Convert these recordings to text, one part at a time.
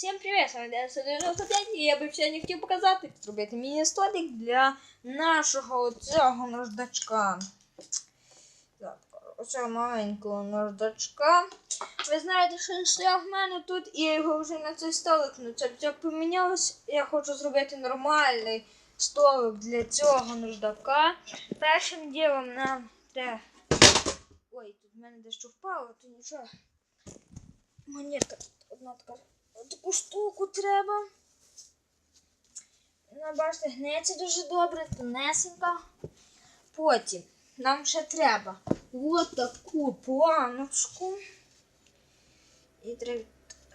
Всім привіт, з вами Денис 95 і я би сьогодні хотів показати, як зробити міні-столик для нашого цього наждачка. Так, оцього маленького наждачка. Ви знаєте, що стояв в мене тут, і я його вже на цей столик, ну це все помінялось. Я хочу зробити нормальний столик для цього наждака. Першим ділом нам те. Ой, тут в мене дещо впало, то нічого. Монетка одна така. Таку штуку треба. Вона, бачите, гнеться дуже добре, тонесенька. Потім нам ще треба от таку планочку. І треба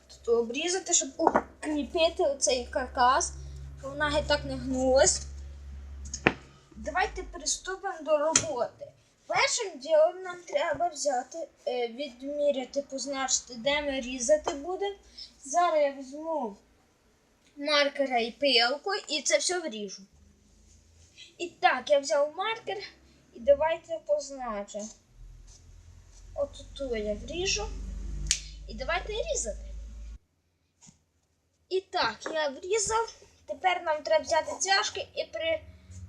тут обрізати, щоб укріпити оцей каркас, щоб вона геть так не гнулась. Давайте приступимо до роботи. Першим ділом нам треба взяти, е, відміряти, позначити, де ми різати будемо. Зараз я візьму маркера і пилку і це все вріжу. І так, я взяв маркер і давайте позначимо. От тут я вріжу. І давайте різати. І так, я врізав. Тепер нам треба взяти цяжки і при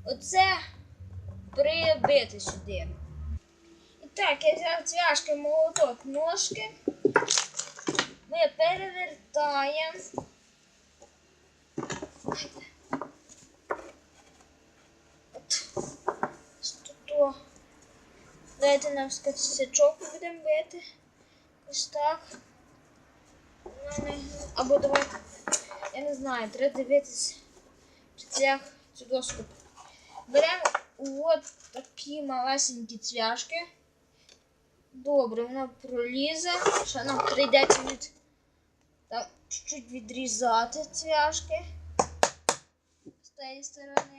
оце прибити сюди. Так, я взяв цвяшки, молоток, ножки. Ми перевертаємо. Тут. Давайте нам скачок будемо бити. Ось так. Вона Або давайте. Я не знаю, треба дивитись чи цвях цю доску. Беремо от такі малесенькі цвяшки. Добре, вона пролізе. Ще нам прийдеться від там чуть-чуть відрізати цвяшки з тієї сторони.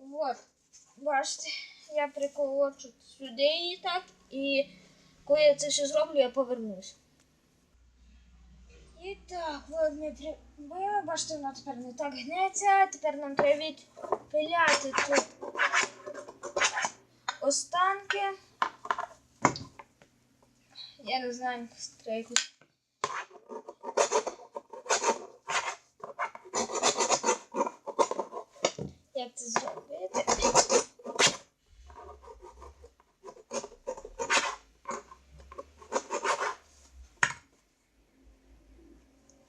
Вот, бачите, я приколочу сюди її так і коли я це все зроблю, я повернусь. І так, от ми прибили, бачите, воно тепер не так гнеться. Тепер нам треба відпиляти тут останки. Я не знаю, якусь. Як це зробити?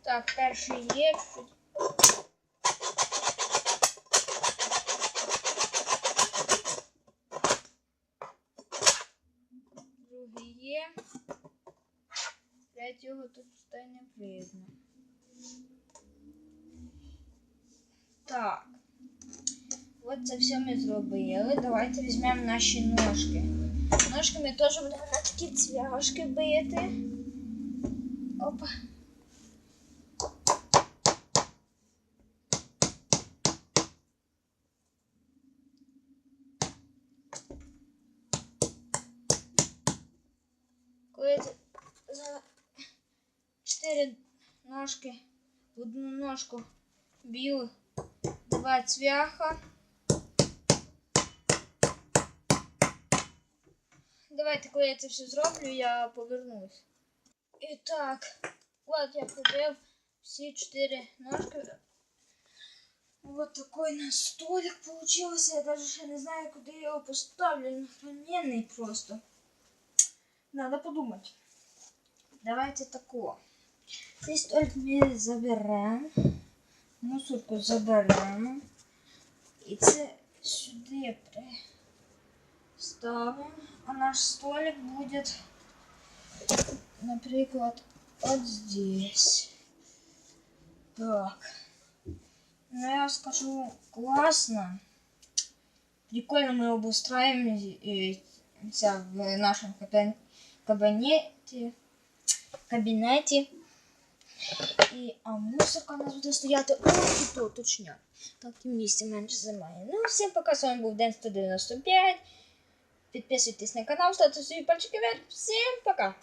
Так, перший є. Другий є. Третього тут та й не видно. Так. От це все ми зробили. Давайте візьмемо наші ножки. Ножки ми теж будемо на такі цвяшки бити. Опа. Коли за чотири ножки в одну ножку б'ю два цвяха. Давайте, коли я це все зроблю, я повернусь. І так, от я побив всі чотири ножки. Вот такой у столик получился. Я даже не знаю, куда я его поставлю. Он просто. Надо подумать. Давайте такого. Цей столик ми заберемо. Мусорку заберемо. І це сюди приставимо. А наш столик будет, наприклад, вот здесь. Так. Ну, я скажу, классно. Прикольно мы обустраиваемся в нашем кабин- кабинете. Кабінеті. І, а музика у нас буде стояти ось тут, то. Так і місця менше займає. Ну, всім пока, з вами був Ден 195. Підписуйтесь на канал, ставте свої пальчики вверх. Всім пока!